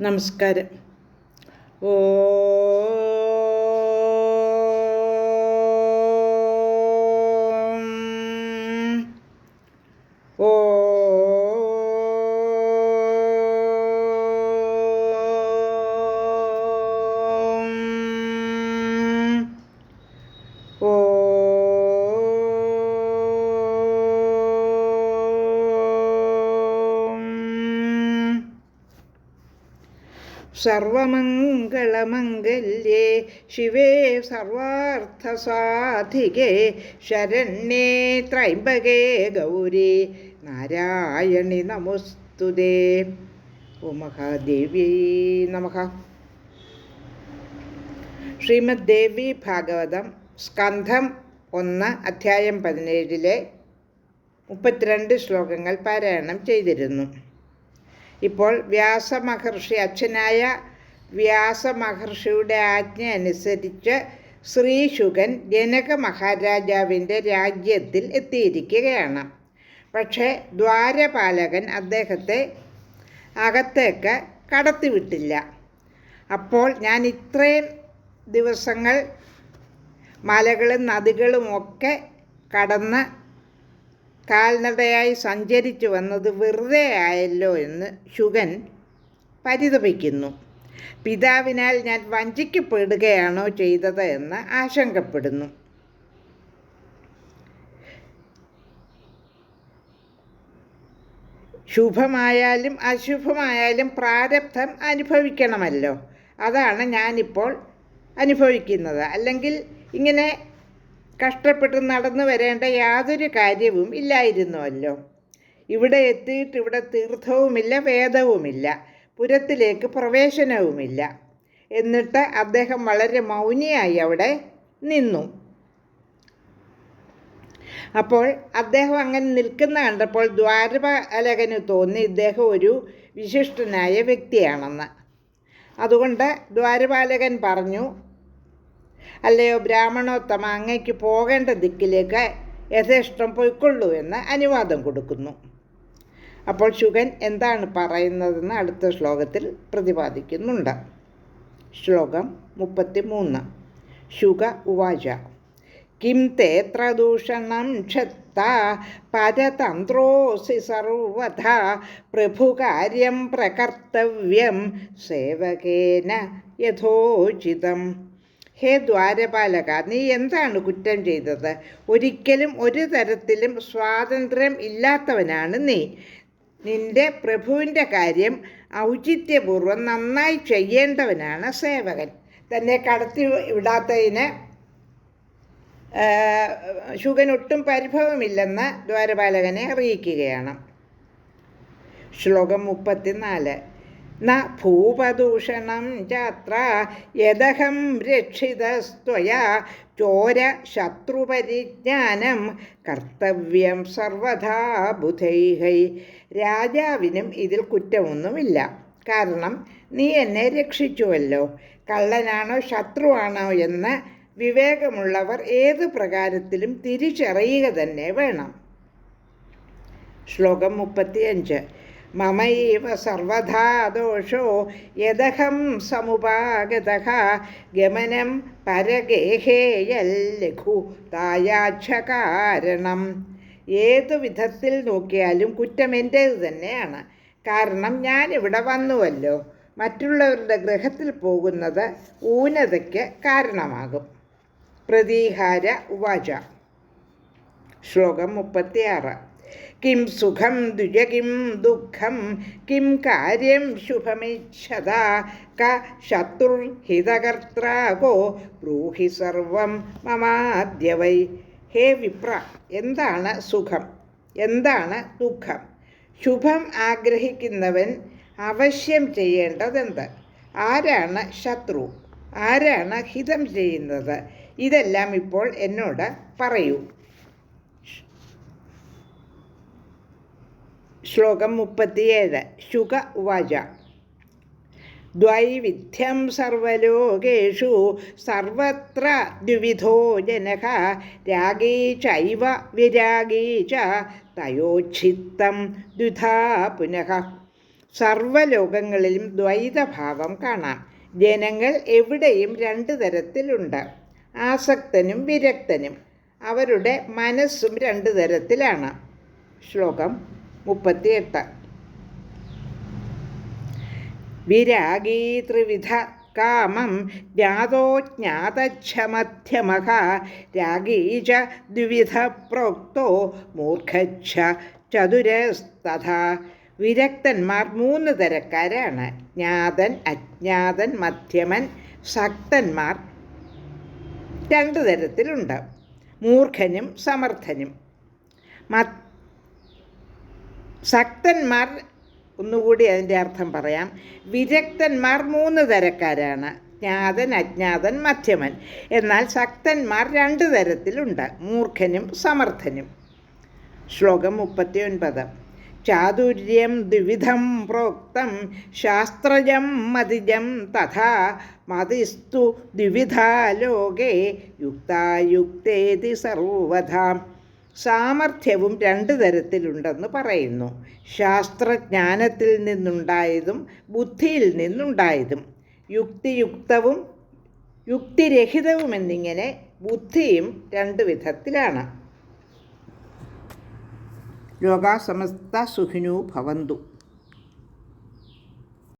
നമസ്കാരം. ഓ സർവമംഗളമംഗല്യേ ശിവേ സർവാർത്ഥസാധികേ ശരണ്യേ ത്രൈംബകേ ഗൗരി നാരായണി നമസ്തുതേ. ഓ മഹാദേവി നമഃ. ശ്രീമദ് ദേവി ഭാഗവതം സ്കന്ധം ഒന്ന് അധ്യായം പതിനേഴിലെ മുപ്പത്തിരണ്ട് ശ്ലോകങ്ങൾ പാരായണം ചെയ്തിരുന്നു. ഇപ്പോൾ വ്യാസമഹർഷി അച്ഛനായ വ്യാസമഹർഷിയുടെ ആജ്ഞ അനുസരിച്ച് ശ്രീശുകൻ ജനക മഹാരാജാവിന്റെ രാജ്യത്തിൽ എത്തിയിരിക്കുകയാണ്. പക്ഷേ ദ്വാരപാലകൻ അദ്ദേഹത്തെ അകത്തേക്ക് കടത്തിവിട്ടില്ല. അപ്പോൾ ഞാൻ ഇത്രയും ദിവസങ്ങൾ മലകളും നദികളും ഒക്കെ കടന്ന് കാൽനടയായി സഞ്ചരിച്ചു വന്നത് വെറുതെ ആയല്ലോ എന്ന് ശുഗൻ പരിതപിക്കുന്നു. പിതാവിനാൽ ഞാൻ വഞ്ചിക്കപ്പെടുകയാണോ ചെയ്തത് എന്ന് ആശങ്കപ്പെടുന്നു. ശുഭമായാലും അശുഭമായാലും പ്രാരബ്ധം അനുഭവിക്കണമല്ലോ. അതാണ് ഞാനിപ്പോൾ അനുഭവിക്കുന്നത്. അല്ലെങ്കിൽ ഇങ്ങനെ കഷ്ടപ്പെട്ട് നടന്നു വരേണ്ട യാതൊരു കാര്യവും ഇല്ലായിരുന്നുവല്ലോ ഇവിടെ എത്തിയിട്ട് ഇവിടെ തീർത്ഥവുമില്ല വേദവുമില്ല പുരത്തിലേക്ക് പ്രവേശനവുമില്ല. എന്നിട്ട് അദ്ദേഹം വളരെ മൗനിയായി അവിടെ നിന്നു. അപ്പോൾ അദ്ദേഹം അങ്ങനെ നിൽക്കുന്ന കണ്ടപ്പോൾ ദ്വാരപാലകന് തോന്നി ഇദ്ദേഹം ഒരു വിശിഷ്ടനായ വ്യക്തിയാണെന്ന്. അതുകൊണ്ട് ദ്വാരപാലകൻ പറഞ്ഞു അല്ലയോ ബ്രാഹ്മണോത്തമ അങ്ങയ്ക്ക് പോകേണ്ട ദിക്കിലേക്ക് യഥേഷ്ടം പോയിക്കൊള്ളൂ എന്ന് അനുവാദം കൊടുക്കുന്നു. അപ്പോൾ ശുഗൻ എന്താണ് പറയുന്നതെന്ന് അടുത്ത ശ്ലോകത്തിൽ പ്രതിപാദിക്കുന്നുണ്ട്. ശ്ലോകം മുപ്പത്തി മൂന്ന് ശുഗ ഉവാച. കിം തേത്ര ദൂഷണം ക്ഷത്ത പരതന്ത്രോസി സർവഥ പ്രഭുകാര്യം പ്രകർത്തവ്യം സേവകേന യഥോചിതം. ഹേ ദ്വാരപാലക നീ എന്താണ് കുറ്റം ചെയ്തത്? ഒരിക്കലും ഒരു തരത്തിലും സ്വാതന്ത്ര്യം ഇല്ലാത്തവനാണ് നീ. നിന്റെ പ്രഭുവിന്റെ കാര്യം ഔചിത്യപൂർവം നന്നായി ചെയ്യേണ്ടവനാണ് സേവകൻ. തന്നെ കടത്തി വിടാത്തതിന് ശുഗൻ ഒട്ടും പരിഭവമില്ലെന്ന് ദ്വാരപാലകനെ അറിയിക്കുകയാണ്. ശ്ലോകം മുപ്പത്തിനാല്. ഭൂപദൂഷണം ചാത്ര യദഹം രക്ഷിതസ്ത്വയാ ചോര ശത്രുപരിജ്ഞാനം കർത്തവ്യം സർവഥാ ബുധൈഹൈ. രാജാവിനും ഇതിൽ കുറ്റമൊന്നുമില്ല. കാരണം നീ എന്നെ രക്ഷിച്ചുവല്ലോ. കള്ളനാണോ ശത്രുവാണോ എന്ന് വിവേകമുള്ളവർ ഏത് പ്രകാരത്തിലും തിരിച്ചറിയുക തന്നെ വേണം. ശ്ലോകം മുപ്പത്തിയഞ്ച്. മമൈവ സർവധാ ദോഷോ യദഹം സമുപാഗത ഗമനം പരഗേഹേയൽ ലഘു തായാക്ഷ കാരണം. ഏതു വിധത്തിൽ നോക്കിയാലും കുറ്റം എന്റേത് തന്നെയാണ്. കാരണം ഞാൻ ഇവിടെ വന്നുവല്ലോ. മറ്റുള്ളവരുടെ ഗ്രഹത്തിൽ പോകുന്നത് ഊനതയ്ക്ക് കാരണമാകും. പ്രതീഹാര ഉവാച. ശ്ലോകം മുപ്പത്തിയാറ്. കിം സുഖം ദ്വിജ കിം ദുഃഖം കിം കാര്യം ശുഭമിച്ഛത ക ശത്രുർഹിതകർത്താകോ ബ്രൂഹി സർവം മമാദ്യവൈ ഹേ വിപ്ര എന്താണ് സുഖം? എന്താണ് ദുഃഖം? ശുഭം ആഗ്രഹിക്കുന്നവൻ അവശ്യം ചെയ്യേണ്ടതെന്ത്? ആരാണ് ശത്രു? ആരാണ് ഹിതം ചെയ്യുന്നത്? ഇതെല്ലാം ഇപ്പോൾ എന്നോട് പറയൂ. ശ്ലോകം മുപ്പത്തിയേഴ്. ശുക ഉവാച ദ്വൈവിധ്യം സർവലോകേഷു സർവത്ര ദ്വിവിധോ ജനക രാഗീ ചൈവ വിരാഗീ ച തയോച്ഛിത്തം ദ്വിധാ പുനഃ. സർവലോകങ്ങളിലും ദ്വൈതഭാവം കാണാം. ജനങ്ങൾ എവിടെയും രണ്ട് തരത്തിലുണ്ട്. ആസക്തനും വിരക്തനും. അവരുടെ മനസ്സും രണ്ട് തരത്തിലാണ്. ശ്ലോകം മുപ്പത്തിയെട്ട്. വിരാഗീ ത്രിവിധ കാമം ജ്ഞാതോ ജ്ഞാതച്ഛമധ്യമഃ രാഗീ ച ദ്വിവിധ പ്രോക്തോ മൂർഖച്ഛ ചതുരസ്തഥ. വിരക്തന്മാർ മൂന്ന് തരക്കാരാണ്. ജ്ഞാതൻ അജ്ഞാതൻ മധ്യമൻ ശക്തന്മാർ രണ്ട് തരത്തിലുണ്ട്. മൂർഖനും സമർത്ഥനും. മത് ശക്തന്മാർ ഒന്നുകൂടി അതിന്റെ അർത്ഥം പറയാം. വിരക്തന്മാർ മൂന്ന് തരക്കാരാണ്. ജ്ഞാതൻ അജ്ഞാതൻ മധ്യമൻ. എന്നാൽ ശക്തന്മാർ രണ്ട് തരത്തിലുണ്ട്. മൂർഖനും സമർത്ഥനും. ശ്ലോകം മുപ്പത്തി ഒൻപത് ചാതുര്യം ദ്വിധം പ്രോക്തം ശാസ്ത്രജം മതിജം തഥാ മതിസ്തു ദ്വിവിധാ ലോകേ യുക്തായുക്തേതി സർവധാം. സാമർഥ്യവും രണ്ട് തരത്തിലുണ്ടെന്ന് പറയുന്നു. ശാസ്ത്രജ്ഞാനത്തിൽ നിന്നുണ്ടായതും ബുദ്ധിയിൽ നിന്നുണ്ടായതും യുക്തിയുക്തവും യുക്തിരഹിതവും എന്നിങ്ങനെ ബുദ്ധിയും രണ്ട് വിധത്തിലാണ്. ലോകാസമസ്ത സുഖിനു ഭവന്തു.